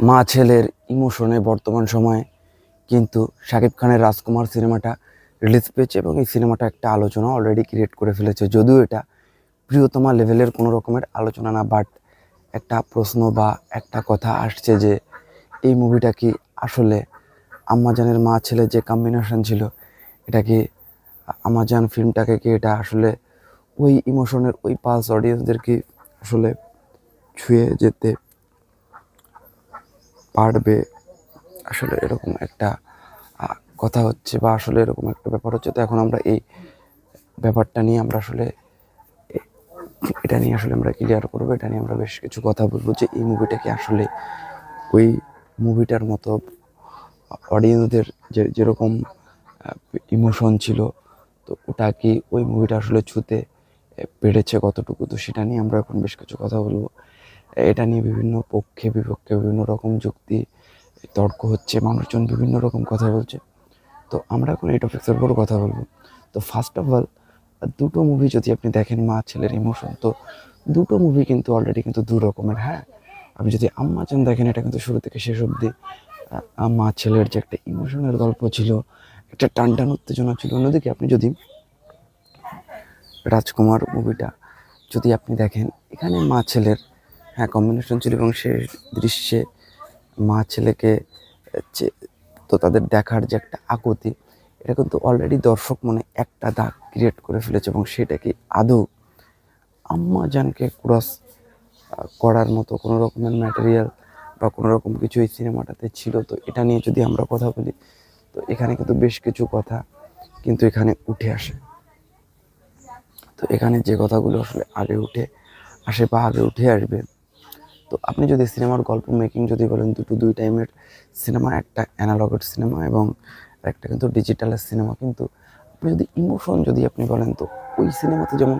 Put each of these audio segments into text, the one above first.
মা ছেলের ইমোশনে বর্তমান সময়ে কিন্তু শাকিব খানের রাজকুমার সিনেমাটা রিলিজ পেয়েছে এবং এই সিনেমাটা একটা আলোচনা অলরেডি ক্রিয়েট করে ফেলেছে। যদিও এটা প্রিয়তমা লেভেলের কোনো রকমের আলোচনা না বাট একটা প্রশ্ন বা একটা কথা আসছে যে এই মুভিটা কি আসলে আম্মাজানের মা ছেলে যে কম্বিনেশন ছিল, এটা কি আমাজান ফিল্মটাকে কি এটা আসলে ওই ইমোশনের ওই পালস অডিয়েন্সদের কি আসলে ছুঁয়ে যেতে পারবে। আসলে এরকম একটা কথা হচ্ছে বা আসলে এরকম একটা ব্যাপার হচ্ছে। তো এখন আমরা এই ব্যাপারটা নিয়ে আমরা আসলে এটা নিয়ে আসলে আমরা ক্লিয়ার করব। এটা নিয়ে আমরা বেশ কিছু কথা বলব যে এই মুভিটা কি আসলে ওই মুভিটার মতো অডিয়েন্সদের যে, যেরকম ইমোশন ছিল, তো ওটা কি ওই মুভিটা আসলে ছুতে পেরেছে কতটুকু? তো সেটা নিয়ে আমরা এখন বেশ কিছু কথা বলব। এটা নিয়ে বিভিন্ন পক্ষে, বিপক্ষে বিভিন্ন রকম যুক্তি, তর্ক হচ্ছে, মানুষজন বিভিন্ন রকম কথা বলছে। তো আমরা এখন এই টপিক্সের উপর কথা বলব। তো ফার্স্ট অফ অল দুটো মুভি যদি আপনি দেখেন, মা ছেলের ইমোশন তো দুটো মুভি কিন্তু অলরেডি কিন্তু দু রকমের হ্যাঁ? আপনি যদি আম্মা চান দেখেন, এটা কিন্তু শুরু থেকে শেষ অবধি। মা ছেলের যে একটা ইমোশনের গল্প ছিল, একটা টান টান উত্তেজনা ছিল, অন্যদিকে আপনি যদি রাজকুমার মুভিটা যদি আপনি দেখেন, এখানে মা ছেলের হ্যাঁ কম্বিনেশন ছিল এবং সে দৃশ্যে মা ছেলেকে তো তাদের দেখার যে একটা আকুতি, এটা কিন্তু অলরেডি দর্শক মনে একটা দাগ ক্রিয়েট করে ফেলেছে এবং সেটা কি আদৌ আম্মা জানকে ক্রস করার মতো কোনো রকমের ম্যাটেরিয়াল বা কোনো রকম কিছু এই সিনেমাটাতে ছিল? তো এটা নিয়ে যদি আমরা কথা বলি, তো এখানে কিন্তু বেশ কিছু কথা কিন্তু এখানে উঠে আসে। তো এখানে যে কথাগুলো আসলে আগে উঠে আসে বা আগে উঠে আসবে তো আপনি যদি সিনেমার গল্প মেকিং যদি বলেন, দুটো দুই টাইমের সিনেমা, একটা অ্যানালগের সিনেমা এবং একটা কিন্তু ডিজিটালের সিনেমা। কিন্তু আপনি যদি ইমোশন যদি আপনি বলেন, তো ওই সিনেমাতে যেমন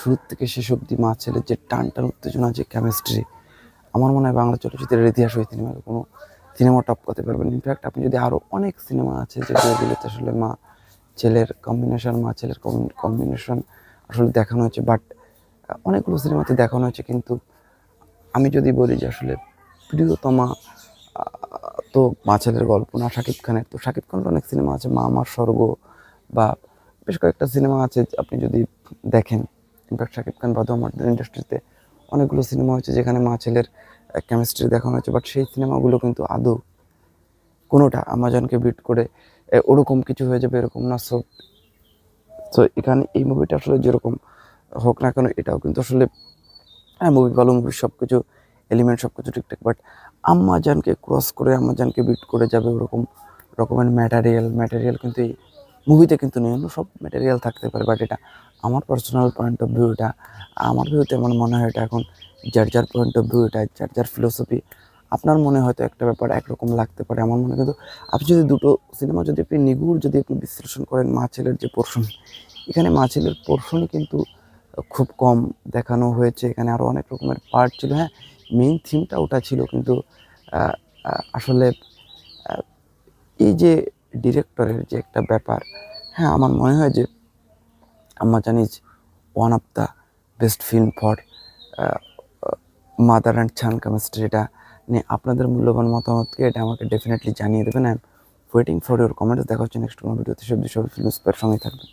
শুরু থেকে শেষ অবধি মা ছেলের যে টান টান উত্তেজনা, যে কেমিস্ট্রি আমার মনে হয় বাংলা চলচ্চিত্রের ইতিহাস ওই সিনেমাকে কোনো সিনেমা টপ করতে পারবেন ইনফ্যাক্ট আপনি যদি আরও অনেক সিনেমা আছে যে যেগুলোতে আসলে মা ছেলের কম্বিনেশন মা ছেলের কম্বিনেশন আসলে দেখানো হয়েছে বাট অনেকগুলো সিনেমাতে দেখানো হয়েছে, কিন্তু আমি যদি বলি যে আসলে প্রিয়তমা তো মা ছেলের গল্প না, শাকিব খানের। তো শাকিব খানের অনেক সিনেমা আছে, মা, আমার স্বর্গ বা বেশ কয়েকটা সিনেমা আছে, আপনি যদি দেখেন। ইনফ্যাক্ট শাকিব খান বাদু আমাদের ইন্ডাস্ট্রিতে অনেকগুলো সিনেমা হয়েছে যেখানে মা ছেলের কেমিস্ট্রি দেখানো হয়েছে বাট সেই সিনেমাগুলো কিন্তু আদৌ কোনোটা আমাজনকে বিট করে ওরকম কিছু হয়ে যাবে, এরকম না সো তো এখানে এই মুভিটা আসলে যেরকম হোক না কেন, এটাও কিন্তু আসলে হ্যাঁ মুভি ভালো মুভি সব কিছু এলিমেন্ট সব কিছু ঠিকঠাক বাট আম্মা জানকে ক্রস করে আম্মা জানকে বিট করে যাবে ওরকম রকমের ম্যাটারিয়াল ম্যাটেরিয়াল কিন্তু এই মুভিতে কিন্তু নেই। অন্য সব ম্যাটেরিয়াল থাকতে পারে বাট এটা আমার পার্সোনাল পয়েন্ট অফ ভিউ এটা আমার ভিউতে আমার মনে হয় এটা এখন যার যার পয়েন্ট অফ ভিউ এটা, যার যার ফিলোসফি আপনার মনে হয়তো একটা ব্যাপার একরকম লাগতে পারে, আমার মনে কিন্তু আপনি যদি দুটো সিনেমা যদি আপনি নিগুড় যদি আপনি বিশ্লেষণ করেন, মা ছেলের যে পোর্শন এখানে মা ছেলের পোর্শনই কিন্তু খুব কম দেখানো হয়েছে। এখানে আরও অনেক রকমের পার্ট ছিল। হ্যাঁ মেইন থিমটা ওটা ছিল কিন্তু আসলে এই যে ডিরেক্টরের যে একটা ব্যাপার হ্যাঁ আমার মনে হয় যে আমার জানিস one of the best film for mother and son chemistry এটা নিয়ে আপনাদের মূল্যবান মতামতকে এটা আমাকে ডেফিনেটলি জানিয়ে দেবেন। And waiting for your comments দেখা হচ্ছে নেক্সট কোনো ভিডিওতে সব সব ফিল্ম সঙ্গে থাকবেন